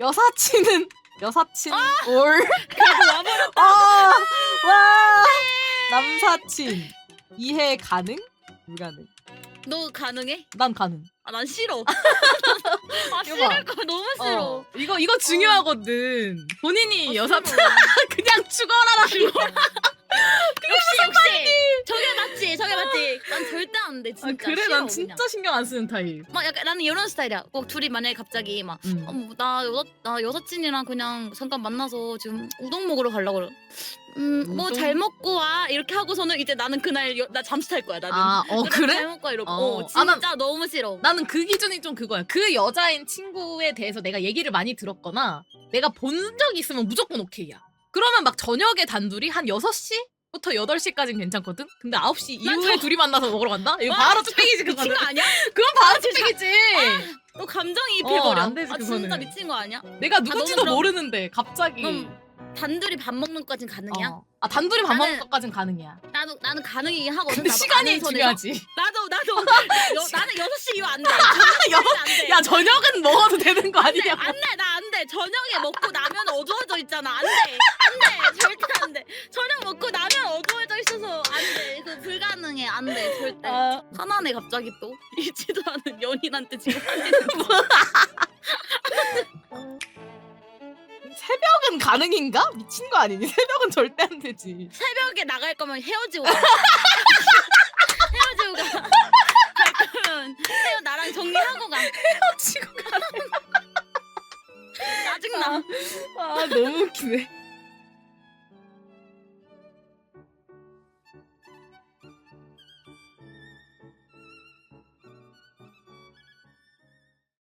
여사친은 여사친 올. 그래도 와버렸다. 아, 와. 남사친 이해 가능? 불가능. 너 가능해? 난 가능. 아 난 싫어. 아 싫을 봐. 거 너무 싫어. 어, 이거 이거 중요하거든. 본인이 어, 여사친 싫어. 그냥 죽어라라는 거. 안돼 진짜. 아, 그래 싫어, 난 진짜 그냥. 신경 안 쓰는 타입. 막 약간 나는 이런 스타일이야. 꼭 둘이 만약에 갑자기 막 음. 어, 뭐나 여사 나 여사친이랑 그냥 잠깐 만나서 지금 우동 먹으러 가려고 그래. 음 뭐 우동? 잘 먹고 와 이렇게 하고서는 이제 나는 그날 여, 나 잠수 탈 거야 나는. 아, 어 잘 그래? 먹고 와 이러고. 어. 어, 아, 진짜 난- 너무 싫어. 나는 그 기준이 좀 그거야. 그 여자인 친구에 대해서 내가 얘기를 많이 들었거나 내가 본 적이 있으면 무조건 오케이야. 그러면 막 저녁에 단둘이 한 6시 부터 8시까지는 괜찮거든? 근데 9시 난 이후에 저- 둘이 만나서 먹으러 간다? 이거 와, 바로 뚝배기지 미친 그거는. 거 아니야? 그건 바로 뚝배기지. 너 감정이입 어, 해버려. 안 되지, 아 진짜 그거는. 미친 거 아니야? 내가 누군지도 그럼- 모르는데 갑자기 그럼 단둘이 밥 먹는 것까진 가능이야? 어. 아 단둘이 밥 먹는 나는- 것까진 가능이야. 나는 나는 가능이긴 하거든. 근데 나도 시간이 아는 선에서. 중요하지. 나도 나도 여, 나는 6시 이후 안 돼. 저녁까지 안 돼. 야 저녁은 먹어도 되는 거 아니냐고. 안 돼, 나 안 돼. 저녁에 먹고 나면 어두워져 있잖아. 안 돼, 안 돼, 절대 안 돼. 저녁 먹고 나면 어두워져 있어서 안 돼. 그 불가능해, 안 돼, 절대. 아, 화나네 갑자기 또 잊지도 않은 연인한테 지금 화내는 거. 새벽은 가능인가? 미친 거 아니니? 새벽은 절대 안 되지. 새벽에 나갈 거면 헤어지고 가. 헤어지고 가. 갈 거면 헤어 나랑 정리하고 가. 헤어지고 가. 짜증나. 아 너무 웃기네.